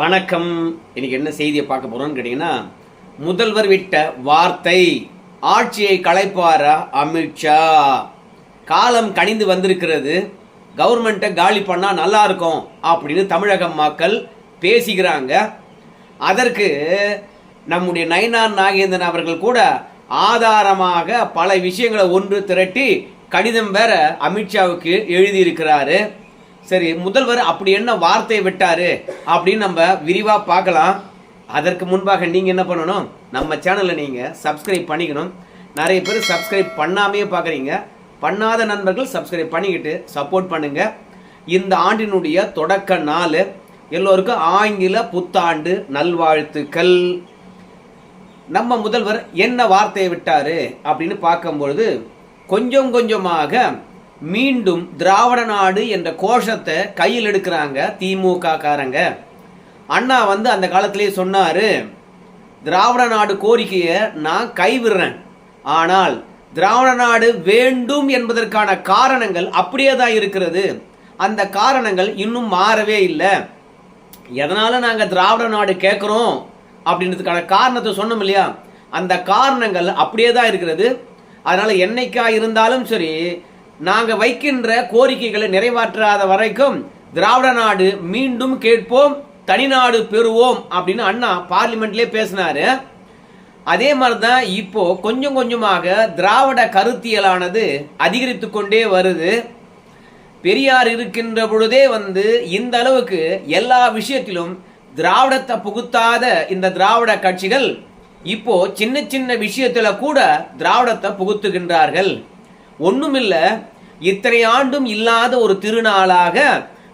வணக்கம். இன்னைக்கு என்ன செய்தியை பார்க்க போறோம்னு கேட்டீங்கன்னா முதல்வர் விட்ட வார்த்தை ஆட்சியை கலைப்பாரா அமித்ஷா காலம் கனிந்து வந்திருக்கிறது. கவர்மெண்ட்டை காலி பண்ணால் நல்லா இருக்கும் அப்படின்னு தமிழக மக்கள் பேசிக்கிறாங்க. அதற்கு நம்முடைய நயனார் நாகேந்திரன் அவர்கள் கூட ஆதாரமாக பல விஷயங்களை ஒன்று திரட்டி கடிதம் வேற அமித்ஷாவுக்கு எழுதியிருக்கிறாரு. சரி முதல்வர் அப்படி என்ன வார்த்தையை விட்டாரு அப்படின்னு நம்ம விரிவா பார்க்கலாம். அதற்கு முன்பாக நீங்க என்ன பண்ணணும்? நம்ம சேனலை நீங்க சப்ஸ்கிரைப் பண்ணிக்கணும். நிறைய பேர் சப்ஸ்கிரைப் பண்ணாமே பார்க்குறீங்க. பண்ணாத நண்பர்கள் சப்ஸ்கிரைப் பண்ணிக்கிட்டு சப்போர்ட் பண்ணுங்க. இந்த ஆண்டினுடைய தொடக்க நாள். எல்லோருக்கும் ஆங்கில புத்தாண்டு நல்வாழ்த்துக்கள். நம்ம முதல்வர் என்ன வார்த்தையை விட்டாரு அப்படின்னு பார்க்கும்பொழுது கொஞ்சம் கொஞ்சமாக மீண்டும் திராவிட நாடு என்ற கோஷத்தை கையில் எடுக்கிறாங்க திமுக காரங்க அண்ணா வந்து அந்த காலத்திலேயே சொன்னார் திராவிட நாடு கோரிக்கையை நான் கைவிடுறேன். ஆனால் திராவிட நாடு வேண்டும் என்பதற்கான காரணங்கள் அப்படியே தான் இருக்கிறது. அந்த காரணங்கள் இன்னும் மாறவே இல்லை. எதனால் நாங்கள் திராவிட நாடு கேட்குறோம்? அப்படின்றதுக்கான காரணத்தை சொன்னோம் இல்லையா? அந்த காரணங்கள் அப்படியே தான் இருக்கிறது. அதனால் என்னைக்கா இருந்தாலும் சரி நாங்கள் வைக்கின்ற கோரிக்கைகளை நிறைவேற்றாத வரைக்கும் திராவிட நாடு மீண்டும் கேட்போம் தனிநாடு பெறுவோம் அப்படின்னு அண்ணா பார்லிமெண்ட்லேயே பேசினாரு. அதே மாதிரி தான் இப்போ கொஞ்சம் கொஞ்சமாக திராவிட கருத்தியலானது அதிகரித்து கொண்டே வருது. பெரியார் இருக்கின்ற பொழுதே வந்து இந்த அளவுக்கு எல்லா விஷயத்திலும் திராவிடத்தை புகுத்தாத இந்த திராவிட கட்சிகள் இப்போ சின்ன சின்ன விஷயத்துல கூட திராவிடத்தை புகுத்துகின்றார்கள். ஒண்ணுமில்ல இத்தனை ஆண்டும் இல்லாத ஒரு திருநாளாக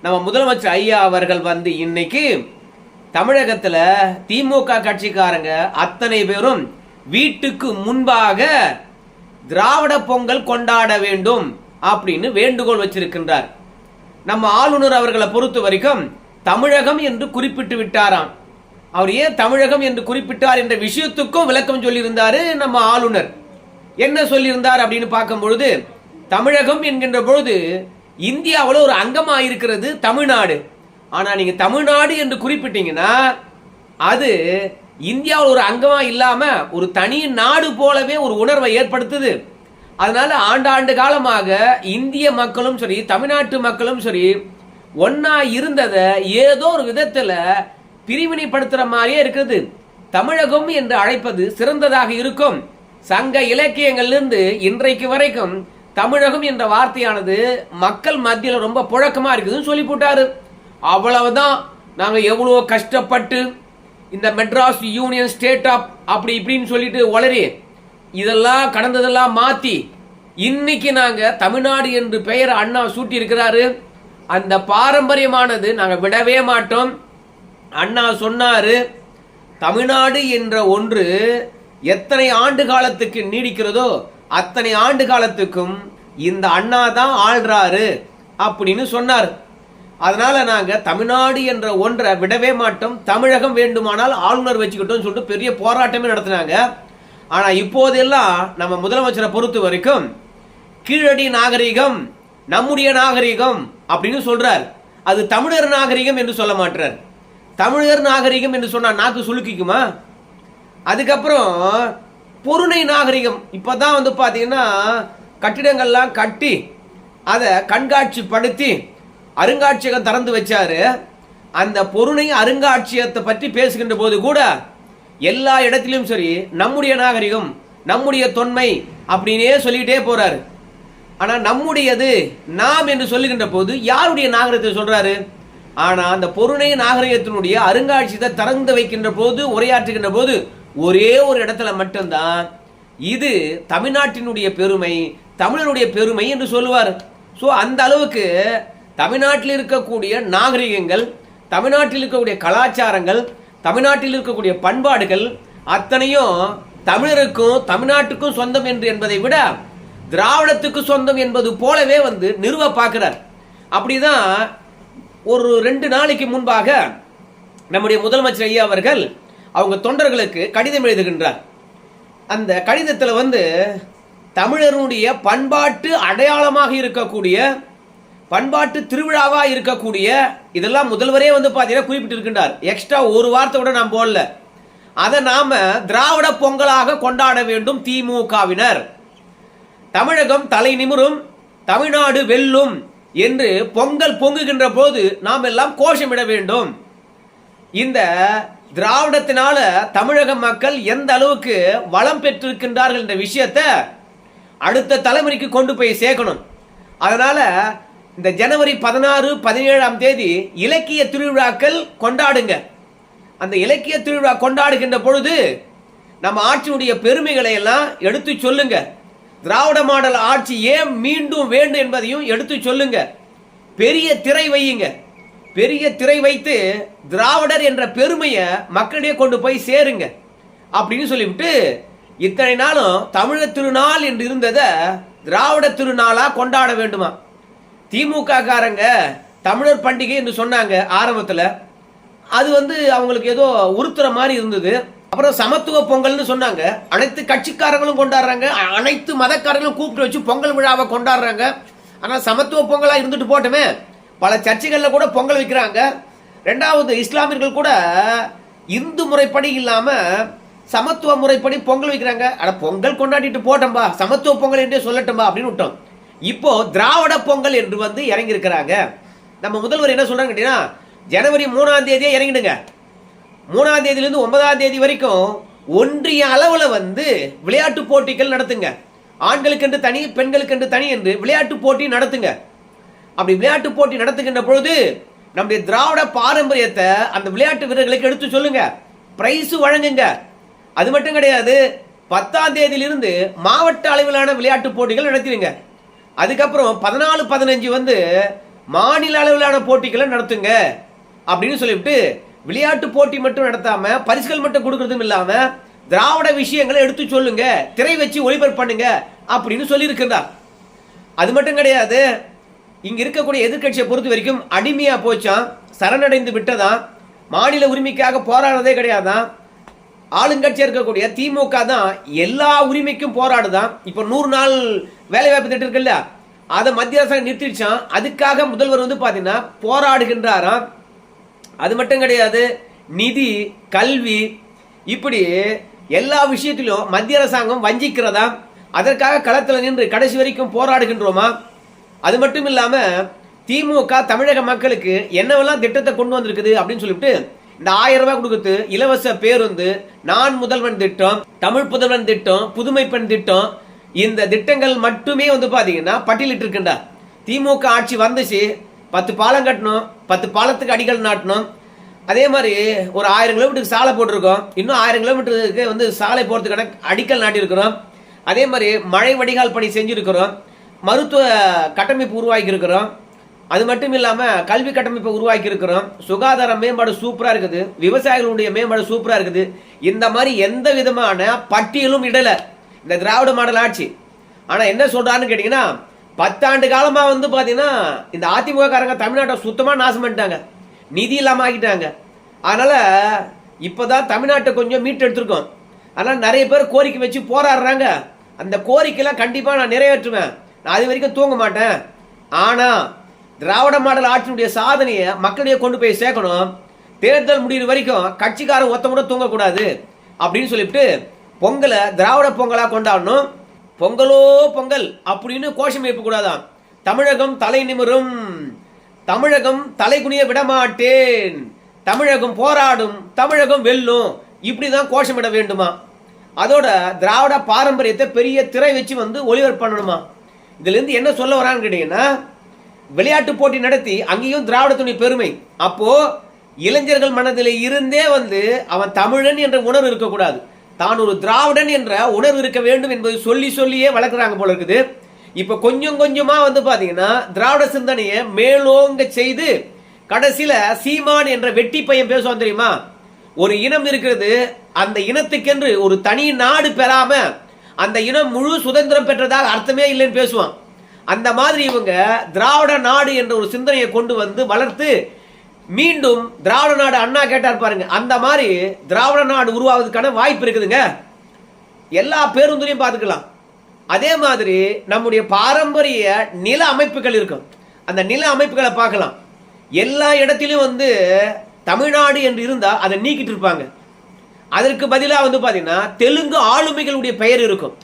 நம்ம முதலமைச்சர் ஐயா அவர்கள் வந்து இன்னைக்கு தமிழகத்தில் திமுக கட்சிக்காரங்க அத்தனை பேரும் வீட்டுக்கு முன்பாக திராவிட பொங்கல் கொண்டாட வேண்டும் அப்படின்னு வேண்டுகோள் வச்சிருக்கின்றார். நம்ம ஆளுநர் அவர்களை பொறுத்த வரைக்கும் தமிழகம் என்று குறிப்பிட்டு விட்டாராம். அவர் ஏன் தமிழகம் என்று குறிப்பிட்டார் என்ற விஷயத்துக்கும் விளக்கம் சொல்லியிருந்தாரு நம்ம ஆளுநர். என்ன சொல்லியிருந்தார் அப்படின்னு பார்க்கும் பொழுது தமிழகம் என்கின்ற பொழுது இந்தியாவில் ஒரு அங்கமாக இருக்கிறது தமிழ்நாடு. ஆனால் நீங்கள் தமிழ்நாடு என்று குறிப்பிட்டீங்கன்னா அது இந்தியாவில் ஒரு அங்கமாக இல்லாமல் ஒரு தனி நாடு போலவே ஒரு உணர்வை ஏற்படுத்துது. அதனால ஆண்டாண்டு காலமாக இந்திய மக்களும் சரி தமிழ்நாட்டு மக்களும் சரி ஒன்னா இருந்ததை ஏதோ ஒரு விதத்தில் பிரிவினைப்படுத்துகிற மாதிரியே இருக்குது. தமிழகம் என்று அழைப்பது சிறந்ததாக இருக்கும். சங்க இலக்கியங்களிலிருந்து இன்றைக்கு வரைக்கும் தமிழகம் என்ற வார்த்தையானது மக்கள் மத்தியில் ரொம்ப புழக்கமா இருக்குதுன்னு சொல்லி போட்டாரு. அவ்வளவுதான். நாங்கள் எவ்வளோ கஷ்டப்பட்டு இந்த மெட்ராஸ் யூனியன் ஸ்டேட் ஆப் அப்படி இப்படின்னு சொல்லிட்டு வளரி இதெல்லாம் கடந்ததெல்லாம் மாத்தி இன்னைக்கு நாங்க தமிழ்நாடு என்று பெயர் அண்ணா சூட்டி இருக்கிறாரு அந்த பாரம்பரியமானது நாங்க விடவே மாட்டோம். அண்ணா சொன்னாரு தமிழ்நாடு என்ற ஒன்று எத்தனை ஆண்டு காலத்துக்கு நீடிக்கிறதோ அத்தனை ஆண்டு காலத்துக்கும் இந்த அண்ணா தான் ஆள்றாரு அப்படின்னு சொன்னார். அதனால நாங்க தமிழ்நாடு என்ற ஒன்றை விடவே மாட்டோம். தமிழகம் வேண்டுமானால் ஆளுநர் வச்சுக்கிட்டோம் சொல்லிட்டு பெரிய போராட்டமே நடத்தினாங்க. ஆனா இப்போதெல்லாம் நம்ம முதலமைச்சரை பொறுத்த வரைக்கும் கீழடி நாகரிகம் நம்முடைய நாகரிகம் அப்படின்னு சொல்றார். அது தமிழர் நாகரிகம் என்று சொல்ல மாட்டார். தமிழர் நாகரிகம் என்று சொன்னா நாக்கு சுலுக்கிக்குமா அதுக்கப்புறம் பொருணை நாகரிகம். இப்போ தான் வந்து பார்த்தீங்கன்னா கட்டிடங்கள்லாம் கட்டி அதை கண்காட்சிப்படுத்தி அருங்காட்சியகம் திறந்து வச்சாரு. அந்த பொருணை அருங்காட்சியகத்தை பற்றி பேசுகின்ற போது கூட எல்லா இடத்திலும் சரி நம்முடைய நாகரிகம் நம்முடைய தொன்மை அப்படின்னே சொல்லிக்கிட்டே போறாரு. ஆனால் நம்முடையது நாம் என்று சொல்லுகின்ற போது யாருடைய நாகரிகத்தை சொல்றாரு? ஆனால் அந்த பொருணை நாகரிகத்தினுடைய அருங்காட்சியத்தை திறந்து வைக்கின்ற போது உரையாற்றுகின்ற போது ஒரே ஒரு இடத்துல மட்டும்தான். இது தமிழ்நாட்டினுடைய பெருமை தமிழனுடைய பெருமை என்று சொல்லுவார். ஸோ அந்த அளவுக்கு தமிழ்நாட்டில் இருக்கக்கூடிய நாகரிகங்கள் தமிழ்நாட்டில் இருக்கக்கூடிய கலாச்சாரங்கள் தமிழ்நாட்டில் இருக்கக்கூடிய பண்பாடுகள் அத்தனையும் தமிழருக்கும் தமிழ்நாட்டுக்கும் சொந்தம் என்று என்பதை விட திராவிடத்துக்கு சொந்தம் என்பது போலவே வந்து நிறுவ பார்க்கிறார் அப்படிதான் ஒரு ரெண்டு நாளைக்கு முன்பாக நம்முடைய முதலமைச்சர் ஐயா அவர்கள் அவங்க தொண்டர்களுக்கு கடிதம் எழுதுகின்றார். அந்த கடிதத்தில் வந்து தமிழருடைய பண்பாட்டு அடையாளமாக இருக்கக்கூடிய பண்பாட்டு திருவிழாவாக இருக்கக்கூடிய இதெல்லாம் முதல்வரே வந்து பார்த்தீங்கன்னா குறிப்பிட்டு இருக்கின்றார் எக்ஸ்ட்ரா ஒரு வார்த்தை கூட நான் போடல. அதை நாம திராவிட பொங்கலாக கொண்டாட வேண்டும் திமுகவினர். தமிழகம் தலை நிமிரும் தமிழ்நாடு வெல்லும் என்று பொங்கல் பொங்குகின்ற போது நாம் எல்லாம் கோஷமிட வேண்டும். இந்த திராவிடத்தினால தமிழக மக்கள் எந்த அளவுக்கு வளம் பெற்றிருக்கின்றார்கள் என்ற விஷயத்தை அடுத்த தலைமுறைக்கு கொண்டு போய் சேர்க்கணும். அதனால இந்த ஜனவரி பதினாறு பதினேழாம் தேதி இலக்கிய திருவிழாக்கள் கொண்டாடுங்க. அந்த இலக்கிய திருவிழா கொண்டாடுகின்ற பொழுது நம்ம ஆட்சியுடைய பெருமைகளை எல்லாம் எடுத்து சொல்லுங்க. திராவிட மாடல் ஆட்சி ஏன் மீண்டும் வேண்டும் என்பதையும் எடுத்து சொல்லுங்க. பெரிய திரை வையுங்க. பெரிய திரை வைத்து திராவிடர் என்ற பெருமையை மக்களிடையே கொண்டு போய் சேருங்க அப்படின்னு சொல்லிவிட்டு இத்தனை நாளும் தமிழர் திருநாள் என்று இருந்ததை திராவிட திருநாளாக கொண்டாட வேண்டுமா? திமுக காரங்க தமிழர் பண்டிகை என்று சொன்னாங்க ஆரம்பத்தில். அது வந்து அவங்களுக்கு ஏதோ உறுத்துற மாதிரி இருந்தது. அப்புறம் சமத்துவ பொங்கல்னு சொன்னாங்க. அனைத்து கட்சிக்காரங்களும் கொண்டாடுறாங்க. அனைத்து மதக்காரங்களும் கூப்பிட்டு வச்சு பொங்கல் விழாவை கொண்டாடுறாங்க. ஆனால் சமத்துவ பொங்கலாக இருந்துட்டு போட்டுமே. பல சர்ச்சைகளில் கூட பொங்கல் வைக்கிறாங்க. ரெண்டாவது இஸ்லாமியர்கள் கூட இந்து முறைப்படி இல்லாமல் சமத்துவ முறைப்படி பொங்கல் வைக்கிறாங்க. அட பொங்கல் கொண்டாடிட்டு போட்டோம்பா. சமத்துவ பொங்கல் என்றே சொல்லட்டும்பா அப்படின்னு விட்டோம். இப்போ திராவிட பொங்கல் என்று வந்து இறங்கியிருக்கிறாங்க. நம்ம முதல்வர் என்ன சொல்றாங்க கேட்டீங்கன்னா ஜனவரி மூணாம் தேதியே இறங்கிடுங்க. மூணாம் தேதியிலிருந்து ஒன்பதாம் தேதி வரைக்கும் ஒன்றிய அளவில் வந்து விளையாட்டு போட்டிகள் நடத்துங்க. ஆண்களுக்கென்று தனி பெண்களுக்கென்று தனி என்று விளையாட்டு போட்டி நடத்துங்க. அப்படி விளையாட்டு போட்டி நடத்துகின்ற பொழுது நம்முடைய திராவிட பாரம்பரியத்தை அந்த விளையாட்டு வீரர்களுக்கு எடுத்து சொல்லுங்க. பிரைஸு வழங்குங்க. அது மட்டும் கிடையாது பத்தாம் தேதியிலிருந்து மாவட்ட அளவிலான விளையாட்டு போட்டிகள் நடத்திடுங்க. அதுக்கப்புறம் பதினாலு பதினஞ்சு வந்து மாநில அளவிலான போட்டிகளை நடத்துங்க. அப்படின்னு சொல்லிவிட்டு விளையாட்டு போட்டி மட்டும் நடத்தாம பரிசுகள் மட்டும் கொடுக்கறதும் இல்லாம திராவிட விஷயங்களை எடுத்து சொல்லுங்க. திரை வச்சு ஒளிபரப்பு பண்ணுங்க. அப்படின்னு சொல்லியிருக்கிறார் அது மட்டும் கிடையாது இங்க இருக்கக்கூடிய எதிர்க்கட்சியை பொறுத்த வரைக்கும் அடிமையா போச்சான் சரணடைந்து விட்டதான் மாநில உரிமைக்காக போராடுறதே கிடையாதான் ஆளுங்கட்சியா இருக்கக்கூடிய திமுக தான் எல்லா உரிமைக்கும் போராடுதான் இப்போ நூறு நாள் வேலை வாய்ப்பு திட்டம் இருக்குல்ல அதை மத்திய அரசாங்கம் நிறுத்திடுச்சான் அதுக்காக முதல்வர் வந்து பாத்தீங்கன்னா போராடுகின்றாராம் அது மட்டும் கிடையாது நிதி கல்வி இப்படி எல்லா விஷயத்திலும் மத்திய அரசாங்கம் வஞ்சிக்கிறதா? அதற்காக களத்தில் நின்று கடைசி வரைக்கும் போராடுகின்றோமா? அது மட்டும் இல்லாமல் திமுக தமிழக மக்களுக்கு என்னவெல்லாம் திட்டத்தை கொண்டு வந்திருக்குது அப்படின்னு சொல்லிட்டு இந்த ஆயிரம் ரூபாய் கொடுக்குறது இலவச பேருந்து நான் முதல்வன் திட்டம் தமிழ் புதல்வன் திட்டம் புதுமை பெண் திட்டம் இந்த திட்டங்கள் மட்டுமே வந்து பார்த்தீங்கன்னா பட்டியலிட்டு இருக்குண்டா திமுக ஆட்சி வந்துச்சு பத்து பாலம் கட்டணும் பத்து பாலத்துக்கு அடிக்கல் நாட்டணும் அதே மாதிரி ஒரு ஆயிரம் கிலோமீட்டருக்கு சாலை போட்டிருக்கோம் இன்னும் ஆயிரம் கிலோமீட்டருக்கு வந்து சாலை போகிறதுக்கான அடிக்கல் நாட்டியிருக்கிறோம். அதே மாதிரி மழை வடிகால் பணி செஞ்சுருக்கிறோம். மருத்துவ கட்டமைப்பு உருவாக்கி இருக்கிறோம் அது மட்டும் இல்லாமல் கல்வி கட்டமைப்பை உருவாக்கி இருக்கிறோம் சுகாதார மேம்பாடு சூப்பராக இருக்குது. விவசாயிகளுடைய மேம்பாடு சூப்பராக இருக்குது. இந்த மாதிரி எந்த விதமான பட்டியலும் இடலை. இந்த திராவிட மாடல் ஆட்சி. ஆனால் என்ன சொல்கிறான்னு கேட்டிங்கன்னா பத்தாண்டு காலமாக வந்து பார்த்தீங்கன்னா இந்த அதிமுக காரங்க தமிழ்நாட்டை சுத்தமாக நாசம் பண்ணிட்டாங்க. நிதி இல்லாமல் ஆக்கிட்டாங்க. இப்போ தான் தமிழ்நாட்டை கொஞ்சம் மீட்டெடுத்திருக்கோம் அதனால் நிறைய பேர் கோரிக்கை வச்சு போராடுறாங்க. அந்த கோரிக்கைலாம் கண்டிப்பாக நான் நிறைவேற்றுவேன். நான் அது வரைக்கும் தூங்க மாட்டேன். ஆனால் திராவிட மாடல் ஆட்சியினுடைய சாதனையை மக்களிடையே கொண்டு போய் சேர்க்கணும். தேர்தல் முடிகிற வரைக்கும் கட்சிக்காரன் ஒத்த கூட தூங்கக்கூடாது. அப்படின்னு சொல்லிவிட்டு பொங்கலை திராவிட பொங்கலாக கொண்டாடணும். பொங்கலோ பொங்கல் அப்படின்னு கோஷம் எழுப்பக்கூடாதாம் தமிழகம் தலை நிமிரும். தமிழகம் தலைகுனிய விடமாட்டேன். தமிழகம் போராடும் தமிழகம் வெல்லும். இப்படி தான் கோஷமிட வேண்டுமா? அதோட திராவிட பாரம்பரியத்தை பெரிய திரை வச்சு வந்து ஒளிபரப்பு பண்ணணுமா இதுலேருந்து என்ன சொல்ல வரான்னு கேட்டீங்கன்னா விளையாட்டு போட்டி நடத்தி அங்கேயும் திராவிடத்துடைய பெருமை. அப்போ இளைஞர்கள் மனதில் இருந்தே வந்து அவன் தமிழன் என்ற உணர்வு இருக்கக்கூடாது. தான் ஒரு திராவிடன் என்ற உணர்வு இருக்க வேண்டும் என்பதை சொல்லி சொல்லியே வளர்க்குறாங்க போல இருக்குது. இப்போ கொஞ்சம் கொஞ்சமாக வந்து பார்த்தீங்கன்னா திராவிட சிந்தனையை மேலோங்க செய்து கடைசியில் சீமான் என்ற வெட்டி பையன் பேசுவான் தெரியுமா? ஒரு இனம் இருக்கிறது அந்த இனத்துக்கென்று ஒரு தனி நாடு பெறாமல் அந்த இனம் முழு சுதந்திரம் பெற்றதாக அர்த்தமே இல்லைன்னு பேசுவான். அந்த மாதிரி இவங்க திராவிட நாடு என்ற ஒரு சிந்தனையை கொண்டு வந்து வளர்த்து மீண்டும் திராவிட நாடு அண்ணா கேட்டார் பாருங்க. அந்த மாதிரி திராவிட நாடு உருவாவதுக்கான வாய்ப்பு இருக்குதுங்க. எல்லா பேருந்துலையும் பார்த்துக்கலாம். அதே மாதிரி நம்முடைய பாரம்பரிய நில அமைப்புகள் இருக்கும். அந்த நில அமைப்புகளை பார்க்கலாம். எல்லா இடத்திலும் வந்து தமிழ்நாடு என்று இருந்தால் அதை நீக்கிட்டு இருப்பாங்க. அதற்கு பதிலாக வந்து பார்த்தீங்கன்னா தெலுங்கு ஆளுமைகளுடைய பெயர் இருக்கும்.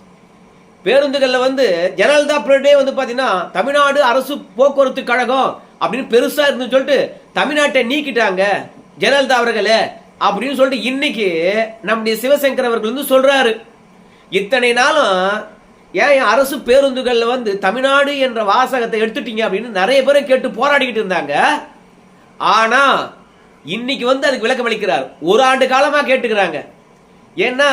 பேருந்துகளில் வந்து ஜெயலலிதா பீரியடே வந்து பார்த்தீங்கன்னா தமிழ்நாடு அரசு போக்குவரத்து கழகம் அப்படின்னு பெருசாக இருந்துன்னு சொல்லிட்டு தமிழ்நாட்டை நீக்கிட்டாங்க ஜெயலலிதா அவர்களே அப்படின்னு சொல்லிட்டு இன்னைக்கு நம்முடைய சிவசங்கர் அவர்கள் வந்து சொல்றாரு. இத்தனை நாளும் ஏன் அரசு பேருந்துகளில் வந்து தமிழ்நாடு என்ற வாசகத்தை எடுத்துட்டீங்க அப்படின்னு நிறைய பேரை கேட்டு போராடிக்கிட்டு இருந்தாங்க. ஆனால் இன்னைக்கு வந்து அதுக்கு விளக்கம் அளிக்கிறார். ஒரு ஆண்டு காலமாக கேட்டுக்கிறாங்க. ஏன்னா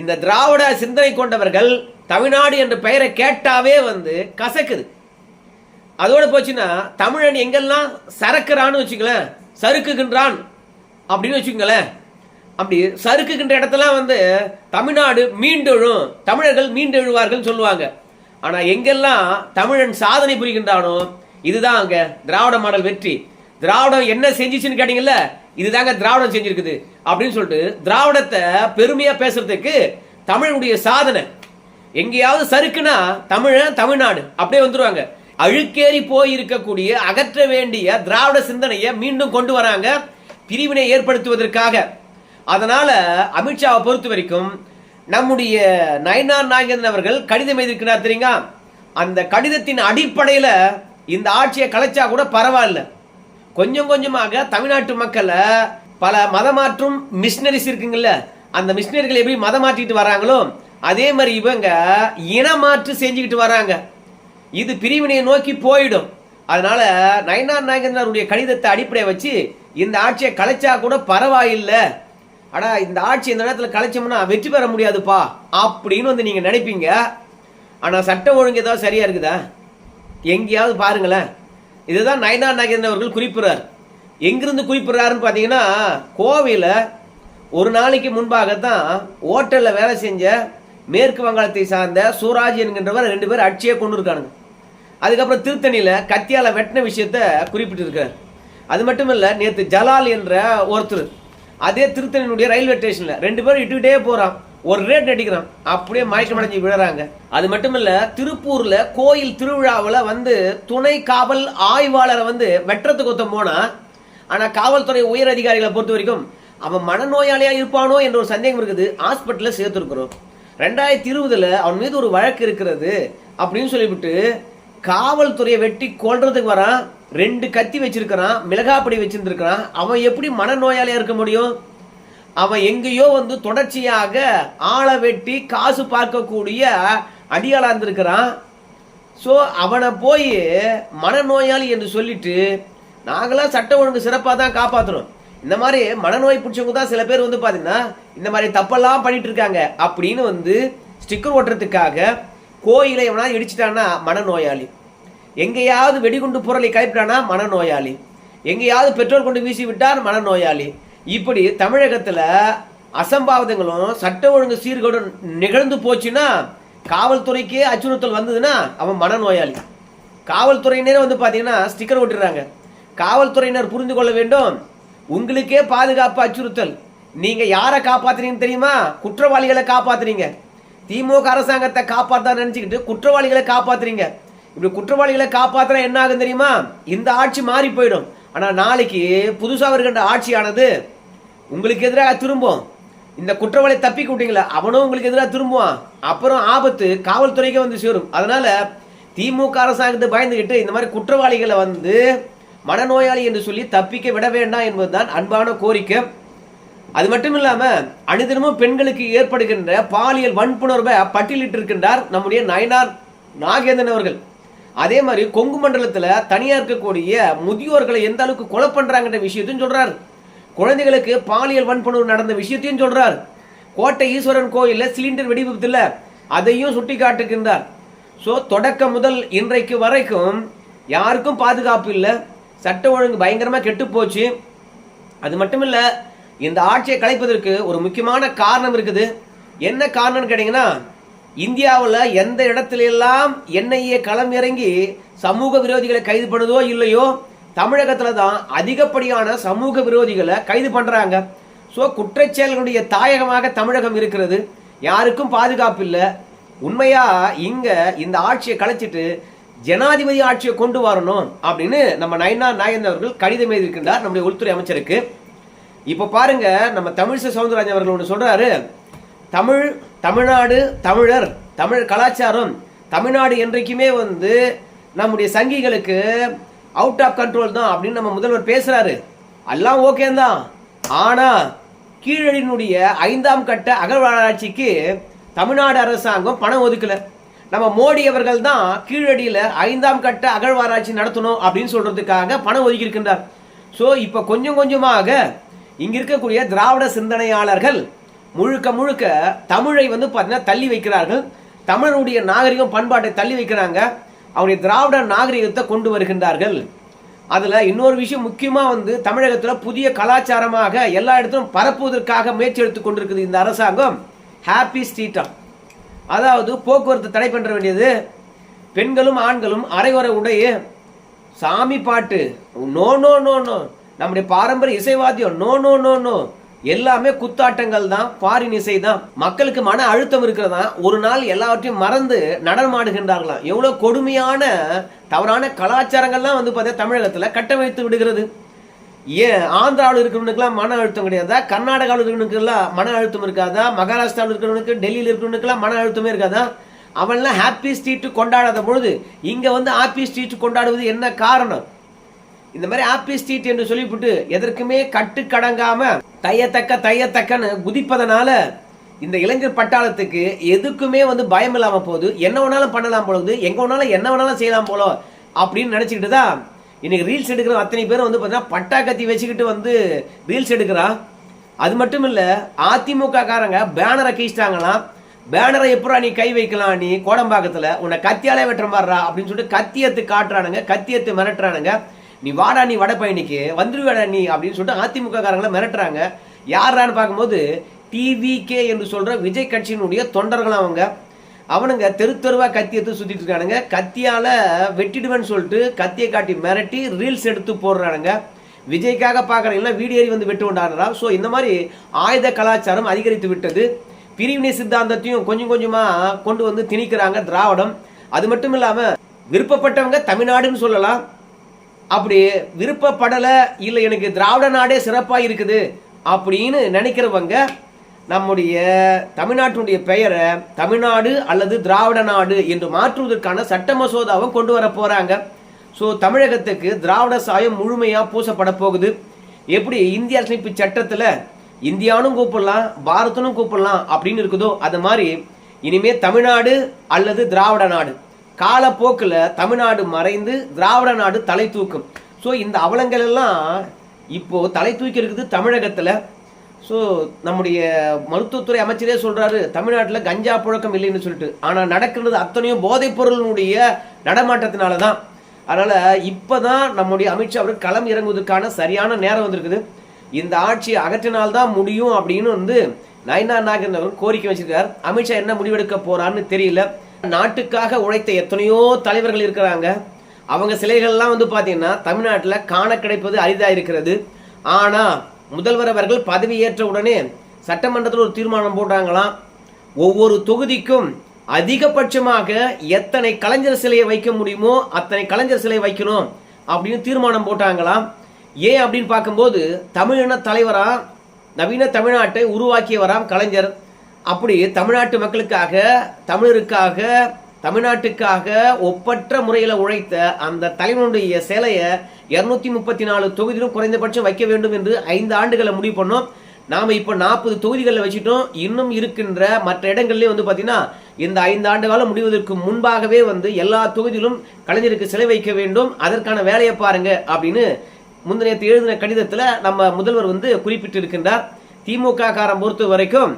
இந்த திராவிட சிந்தனை கொண்டவர்கள் தமிழ்நாடு என்ற பெயரை கேட்டாவே வந்து கசக்குது. அதோட போச்சுன்னா தமிழன் எங்கெல்லாம் சரக்குறான்னு வச்சுங்களேன் சறுக்குகின்றான் அப்படின்னு வச்சுக்கோங்களேன். அப்படி சறுக்குகின்ற இடத்தெல்லாம் வந்து தமிழ்நாடு மீண்டெழும் தமிழர்கள் மீண்டெழுவார்கள் சொல்லுவாங்க. ஆனால் எங்கெல்லாம் தமிழன் சாதனை புரிகின்றானோ இதுதான் அங்கே திராவிட மாடல் வெற்றி. திராவிடம் என்ன செஞ்சிச்சுன்னு கேட்டீங்கல்ல இதுதாங்க திராவிடம் செஞ்சிருக்குது. அப்படின்னு சொல்லிட்டு திராவிடத்தை பெருமையா பேசுறதுக்கு தமிழுடைய சாதனை. எங்கேயாவது சறுக்குனா தமிழன் தமிழ்நாடு அப்படியே வந்துருவாங்க. அழுக்கேறி போய் இருக்கக்கூடிய அகற்ற வேண்டிய திராவிட சிந்தனையை மீண்டும் கொண்டு வராங்க பிரிவினை ஏற்படுத்துவதற்காக. அதனால அமித்ஷாவை பொறுத்த வரைக்கும் நம்முடைய நயனார் நாகேந்திரன் அவர்கள் கடிதம் எழுதியிருக்கிறார் தெரியுங்க அந்த கடிதத்தின் அடிப்படையில் இந்த ஆட்சியை கலைச்சா கூட பரவாயில்ல. கொஞ்சம் கொஞ்சமாக தமிழ்நாட்டு மக்களை பல மதமாற்றும் மிஷினரிஸ் இருக்குங்கல்ல அந்த மிஷினரிகள் எப்படி மதம் மாற்றிட்டு வராங்களோ அதே மாதிரி இவங்க இனமாற்று செஞ்சுக்கிட்டு வராங்க. இது பிரிவினையை நோக்கி போயிடும். அதனால நயனார் நாகேந்திரனுடைய கடிதத்தை அடிப்படையை வச்சு இந்த ஆட்சியை கலைச்சா கூட பரவாயில்லை. அடா இந்த ஆட்சி இந்த நேரத்தில் கலைச்சோம்னா வெற்றி பெற முடியாதுப்பா அப்படின்னு வந்து நீங்க நினைப்பீங்க. ஆனா சட்டம் ஒழுங்கு ஏதாவது சரியா இருக்குதா? எங்கேயாவது பாருங்களேன். இதுதான் நயனார் நாகேந்திரன் அவர்கள் குறிப்பிடுறார். எங்கிருந்து குறிப்பிடுறாருன்னு பார்த்தீங்கன்னா கோவையில் ஒரு நாளைக்கு முன்பாக தான் ஹோட்டலில் வேலை செஞ்ச மேற்கு வங்காளத்தை சார்ந்த சூராஜ் என்கின்றவர் ரெண்டு பேர் அடிச்சே கொண்டு இருக்கானுங்க. அதுக்கப்புறம் திருத்தணியில் கத்தியால் வெட்டின விஷயத்த குறிப்பிட்டிருக்கார். அது மட்டும் இல்லை நேற்று ஜலால் என்ற ஒருத்தர் அதே திருத்தணியினுடைய ரயில்வே ஸ்டேஷனில் ரெண்டு பேரும் இட்டுக்கிட்டே போகிறான் ஒரு ரேட் அடிக்கிறான் அப்படியே மயக்கம் அடைஞ்சு விழுறாங்க. அது மட்டும் இல்ல திருப்பூர்ல கோயில் திருவிழாவில் வந்து துணை காவல் ஆய்வாளரை வந்து வெட்டுறதுக்கு ஒருத்தன் போனா ஆனா காவல்துறை உயர் அதிகாரிகளை பொறுத்த வரைக்கும் அவன் மனநோயாளியா இருப்பானோ என்ற ஒரு சந்தேகம் இருக்குது. ஹாஸ்பிட்டல்ல சேர்த்துருக்குறோம். ரெண்டாயிரத்தி இருபதுல அவன் மீது ஒரு வழக்கு இருக்கிறது அப்படின்னு சொல்லிவிட்டு காவல்துறையை வெட்டி கொல்றதுக்கு வரான். ரெண்டு கத்தி வச்சிருக்கிறான் மிளகாப்படி வச்சிருந்திருக்கிறான். அவன் எப்படி மனநோயாளியா இருக்க முடியும்? அவன் எங்கேயோ வந்து தொடர்ச்சியாக ஆளை வெட்டி காசு பார்க்கக்கூடிய அடியாளா இருந்திருக்கிறான். ஸோ அவனை போய் மனநோயாளி என்று சொல்லிட்டு நாங்களாம் சட்டம் ஒழுங்கு சிறப்பாக தான் காப்பாற்றுறோம் இந்த மாதிரி மனநோய் பிடிச்சவங்க தான் சில பேர் வந்து பார்த்தீங்கன்னா இந்த மாதிரி தப்பெல்லாம் பண்ணிட்டு இருக்காங்க அப்படின்னு வந்து ஸ்டிக்கர் ஓட்டுறதுக்காக கோயிலை எவனா இடிச்சிட்டான்னா மனநோயாளி. எங்கேயாவது வெடிகுண்டு பொருளை கலப்பிட்டானா மனநோயாளி. எங்கேயாவது பெட்ரோல் கொண்டு வீசி விட்டார் மனநோயாளி. இப்படி தமிழகத்துல அசம்பாவிதங்களும் சட்ட ஒழுங்கு சீர்கேடும் நிகழ்ந்து போச்சுன்னா காவல்துறைக்கே அச்சுறுத்தல் வந்ததுன்னா அவன் மனநோயாளி. காவல்துறையினரே வந்து பார்த்தீங்கன்னா ஸ்டிக்கர் ஒட்டிடுறாங்க. காவல்துறையினர் புரிந்து கொள்ள வேண்டும். உங்களுக்கே பாதுகாப்பு அச்சுறுத்தல். நீங்க யாரை காப்பாத்துறீங்கன்னு தெரியுமா? குற்றவாளிகளை காப்பாத்துறீங்க. திமுக அரசாங்கத்தை காப்பாத்தா நினைச்சுக்கிட்டு குற்றவாளிகளை காப்பாத்துறீங்க. இப்படி குற்றவாளிகளை காப்பாத்துறா என்ன ஆகும் தெரியுமா? இந்த ஆட்சி மாறி போயிடும். ஆனா நாளைக்கு புதுசாக இருக்கின்ற ஆட்சியானது உங்களுக்கு எதிராக திரும்பும் இந்த குற்றவாளி தப்பிக்க விட்டீங்களா அவனும் உங்களுக்கு எதிராக திரும்புவான். அப்புறம் ஆபத்து காவல்துறைக்கே வந்து சேரும். அதனால திமுக அரசாங்கத்தை பயந்துகிட்டு இந்த மாதிரி குற்றவாளிகளை வந்து மனநோயாளி என்று சொல்லி தப்பிக்க விட வேண்டாம் என்பதுதான் அன்பான கோரிக்கை. அது மட்டும் இல்லாம அனுதினமும் பெண்களுக்கு ஏற்படுகின்ற பாலியல் வன்புணர்வை பட்டியலிட்டு இருக்கின்றார் நம்முடைய நயனார் நாகேந்திரன் அவர்கள். அதே மாதிரி கொங்கு மண்டலத்துல தனியா இருக்கக்கூடிய முதியோர்களை எந்த அளவுக்கு கொலை பண்றாங்கன்ற விஷயத்தையும் சொல்றாரு. குழந்தைகளுக்கு பாலியல் வன்புணர்வு நடந்த விஷயத்தையும் சொல்றார். கோட்டை ஈஸ்வரன் கோயிலில் சிலிண்டர் வெடிவிபத்துல அதையும் சுட்டி காட்டுகின்றார் ஸோ தொடக்கம் முதல் இன்றைக்கு வரைக்கும் யாருக்கும் பாதுகாப்பு இல்லை. சட்ட ஒழுங்கு பயங்கரமாக கெட்டு போச்சு. அது மட்டும் இல்லை இந்த ஆட்சியை கலைப்பதற்கு ஒரு முக்கியமான காரணம் இருக்குது. என்ன காரணம்னு கேட்டிங்கன்னா இந்தியாவில் எந்த இடத்துல எல்லாம் என்ஐஏ களம் இறங்கி சமூக விரோதிகளை கைது பண்ணுதோ இல்லையோ தமிழகத்துல தான் அதிகப்படியான சமூக விரோதிகளை கைது பண்றாங்க. ஸோ குற்றச்செயல்களுடைய தாயகமாக தமிழகம் இருக்கிறது. யாருக்கும் பாதுகாப்பு இல்லை. உண்மையா இங்க இந்த ஆட்சியை கலைச்சிட்டு ஜனாதிபதி ஆட்சியை கொண்டு வரணும் அப்படின்னு நம்ம நயனா நாயன் அவர்கள் கடிதம் எழுதியிருக்கின்றார் நம்முடைய உள்துறை அமைச்சருக்கு. இப்போ பாருங்க நம்ம தமிழிசை சவுந்தரராஜன் அவர்கள் ஒன்று சொல்றாரு. தமிழ் தமிழ்நாடு தமிழர் தமிழ் கலாச்சாரம் தமிழ்நாடு என்றைக்குமே வந்து நம்முடைய சங்கிகளுக்கு அவுட் ஆஃப் கண்ட்ரோல் தான் அப்படின்னு நம்ம முதல்வர் பேசுறாரு. எல்லாம் ஓகே தான். ஆனா கீழடியினுடைய ஐந்தாம் கட்ட அகழ்வாராய்ச்சிக்கு தமிழ்நாடு அரசாங்கம் பணம் ஒதுக்கல. நம்ம மோடி அவர்கள் தான் கீழடியில் ஐந்தாம் கட்ட அகழ்வாராய்ச்சி நடத்தணும் அப்படின்னு சொல்றதுக்காக பணம் ஒதுக்கி இருக்கின்றார் ஸோ இப்போ கொஞ்சம் கொஞ்சமாக இங்க இருக்கக்கூடிய திராவிட சிந்தனையாளர்கள் முழுக்க முழுக்க தமிழை வந்து பார்த்தீங்கன்னா தள்ளி வைக்கிறார்கள். தமிழனுடைய நாகரிகம் பண்பாட்டை தள்ளி வைக்கிறாங்க. அவருடைய திராவிட நாகரிகத்தை கொண்டு வருகின்றார்கள். அதில் இன்னொரு விஷயம் முக்கியமாக வந்து தமிழகத்தில் புதிய கலாச்சாரமாக எல்லா இடத்திலும் பரப்புவதற்காக முயற்சி எடுத்துக் கொண்டிருக்குது இந்த அரசாங்கம். ஹாப்பி ஸ்ட்ரீட்டா அதாவது போக்குவரத்து தடை பண்ணுற வேண்டியது. பெண்களும் ஆண்களும் அரைவரை உடைய சாமி பாட்டு. நோ நோ நோ நோ நம்முடைய பாரம்பரிய இசைவாத்தியம். நோ நோ நோ நோ எல்லாமே குத்தாட்டங்கள் தான் பாரின் இசை தான். மக்களுக்கு மன அழுத்தம் இருக்கிறதா ஒரு நாள் எல்லாவற்றையும் மறந்து நடனமாடுகின்றார்களாம். எவ்வளவு கொடுமையான தவறான கலாச்சாரங்கள்லாம் வந்து பார்த்தா தமிழகத்தில் கட்டமைத்து விடுகிறது. ஏன்? ஆந்திராவில் இருக்கிறவனுக்குலாம் மன அழுத்தம் கிடையாதா? கர்நாடகாவில் இருக்கிறவனுக்குலாம் மன அழுத்தம் இருக்காதா? மகாராஷ்டிராவில் இருக்கிறவனுக்கு டெல்லியில் இருக்கிறவனுக்குலாம் மன அழுத்தமே இருக்காதா? அவன்லாம் ஹாப்பி ஸ்ட்ரீட் கொண்டாடாத பொழுது இங்கே வந்து ஹாப்பி ஸ்ட்ரீட் கொண்டாடுவது என்ன காரணம்? இந்த மாதிரி ஆப்பிஸ்டீட் ஸ்ட்ரீட் என்று சொல்லிவிட்டு எதற்குமே கட்டுக்கடங்காம தையத்தக்க தையத்தக்கன்னு குதிப்பதனால இந்த இளைஞர் பட்டாளத்துக்கு எதுக்குமே வந்து பயம் இல்லாம போகுது. என்ன வேணாலும் பண்ணலாம் போலது எங்க வேணாலும் என்ன வேணாலும் செய்யலாம் போல அப்படின்னு நினைச்சுக்கிட்டு தான் இன்னைக்கு ரீல்ஸ் எடுக்கிற அத்தனை பேரும் வந்து பார்த்தீங்கன்னா பட்டா கத்தி வச்சுக்கிட்டு வந்து ரீல்ஸ் எடுக்கிறான் அது மட்டும் இல்ல அதிமுக காரங்க பேனரை கீச்சிட்டாங்களாம் பேனரை எப்படா நீ கை வைக்கலாம் நீ கோடம்பாக்கத்துல உன்னை கத்தியாலே வெட்டுற மாதிரிடா அப்படின்னு சொல்லிட்டு கத்தியத்து காட்டுறானுங்க கத்தியத்து மிரட்டுறானுங்க. நீ வாடா நீ வட பயணிக்கு வந்துருவேடா நீ அப்படின்னு சொல்லிட்டு அதிமுக காரங்களை மிரட்டுறாங்க. யாரான்னு பார்க்கும்போது டிவிகே என்று சொல்கிற விஜய் கட்சியினுடைய தொண்டர்கள் அவங்க. அவனுங்க தெரு தெருவாக கத்தி எடுத்து சுற்றிட்டு இருக்கானுங்க. கத்தியால் வெட்டிடுவேன்னு சொல்லிட்டு கத்தியை காட்டி மிரட்டி ரீல்ஸ் எடுத்து போடுறானுங்க. விஜய்க்காக பார்க்குறீங்களா வீடியோ ஏறி வந்து விட்டு கொண்டாடுறா ஸோ இந்த மாதிரி ஆயுத கலாச்சாரம் அதிகரித்து விட்டது. பிரிவினை சித்தாந்தத்தையும் கொஞ்சம் கொஞ்சமாக கொண்டு வந்து திணிக்கிறாங்க திராவிடம். அது மட்டும் இல்லாமல் விருப்பப்பட்டவங்க தமிழ்நாடுன்னு சொல்லலாம். அப்படி விருப்பப்படலை இல்லை எனக்கு திராவிட நாடே சிறப்பாக இருக்குது அப்படின்னு நினைக்கிறவங்க நம்முடைய தமிழ்நாட்டினுடைய பெயரை தமிழ்நாடு அல்லது திராவிட நாடு என்று மாற்றுவதற்கான சட்ட மசோதாவை கொண்டு வர போகிறாங்க ஸோ தமிழகத்துக்கு திராவிட சாயம் முழுமையாக பூசப்பட போகுது. எப்படி இந்திய அரசமைப்பு சட்டத்தில் இந்தியானும் கூப்பிடலாம் பாரதனும் கூப்பிடலாம் அப்படின்னு இருக்குதோ அது மாதிரி இனிமே தமிழ்நாடு அல்லது திராவிட நாடு. காலப்போக்கில் தமிழ்நாடு மறைந்து திராவிட நாடு தலை தூக்கும். ஸோ இந்த அவலங்கள் எல்லாம் இப்போது தலை தூக்கி இருக்குது தமிழகத்தில். ஸோ நம்முடைய மருத்துவத்துறை அமைச்சரே சொல்கிறாரு தமிழ்நாட்டில் கஞ்சா புழக்கம் இல்லைன்னு சொல்லிட்டு. ஆனால் நடக்கிறது அத்தனையும் போதைப் பொருளினுடைய நடமாட்டத்தினால தான் இப்போ தான் நம்முடைய அமித்ஷா அவர் களம் இறங்குவதற்கான சரியான நேரம் வந்திருக்குது. இந்த ஆட்சியை அகற்றினால்தான் முடியும் அப்படின்னு வந்து நயனா நாகன் அவர்கள் கோரிக்கை வச்சிருக்கார். அமித்ஷா என்ன முடிவெடுக்க போறான்னு தெரியல. நாட்டுக்காக உழைத்த எத்தனையோ தலைவர்கள் இருக்கிறாங்க. அவங்க சிலைகள்லாம் வந்து பார்த்தீங்கன்னா தமிழ்நாட்டில் காண கிடைப்பது அரிதாக இருக்கிறது. ஆனால் முதல்வர் அவர்கள் பதவியேற்ற உடனே சட்டமன்றத்தில் ஒரு தீர்மானம் போட்டாங்களாம். ஒவ்வொரு தொகுதிக்கும் அதிகபட்சமாக எத்தனை கலைஞர் சிலையை வைக்க முடியுமோ அத்தனை கலைஞர் சிலையை வைக்கணும் அப்படின்னு தீர்மானம் போட்டாங்களாம். ஏன் அப்படின்னு பார்க்கும்போது தமிழின தலைவராக நவீன தமிழ்நாட்டை உருவாக்கியவராம் கலைஞர். அப்படி தமிழ்நாட்டு மக்களுக்காக தமிழருக்காக தமிழ்நாட்டுக்காக ஒப்பற்ற முறையில் உழைத்த அந்த தலைவனுடைய சிலையை இருநூத்தி முப்பத்தி நாலு தொகுதியிலும் குறைந்தபட்சம் வைக்க வேண்டும் என்று ஐந்து ஆண்டுகளை முடிவு பண்ணோம். நாம இப்போ நாற்பது தொகுதிகளில் வச்சுட்டோம். இன்னும் இருக்கின்ற மற்ற இடங்கள்லயும் வந்து பார்த்தீங்கன்னா இந்த ஐந்து ஆண்டு காலம் முடிவதற்கு முன்பாகவே வந்து எல்லா தொகுதியிலும் கலைஞருக்கு சிலை வைக்க வேண்டும். அதற்கான வேலையை பாருங்க அப்படின்னு முந்தைய எழுதின கடிதத்தில் நம்ம முதல்வர் வந்து குறிப்பிட்டு இருக்கின்றார் திமுக காரம் பொறுத்த வரைக்கும்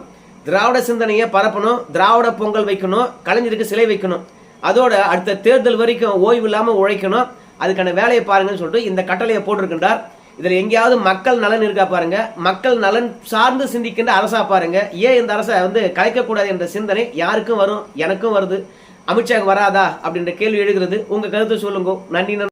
திராவிட சிந்தனையை பரப்பணும் திராவிட பொங்கல் வைக்கணும் கலைஞருக்கு சிலை வைக்கணும். அதோட அடுத்த தேர்தல் வரைக்கும் ஓய்வு இல்லாமல் உழைக்கணும். அதுக்கான வேலையை பாருங்கன்னு சொல்லிட்டு இந்த கட்டளையை போட்டிருக்கின்றார். இதில் எங்கேயாவது மக்கள் நலன் இருக்கா பாருங்க. மக்கள் நலன் சார்ந்து சிந்திக்கின்ற அரசா பாருங்க. ஏன் இந்த அரசை வந்து கலைக்கக்கூடாது என்ற சிந்தனை யாருக்கும் வரும்? எனக்கும் வருது. அமித்ஷாக்கு வராதா? அப்படின்ற கேள்வி எழுகிறது. உங்கள் கருத்து சொல்லுங்க. நன்றி.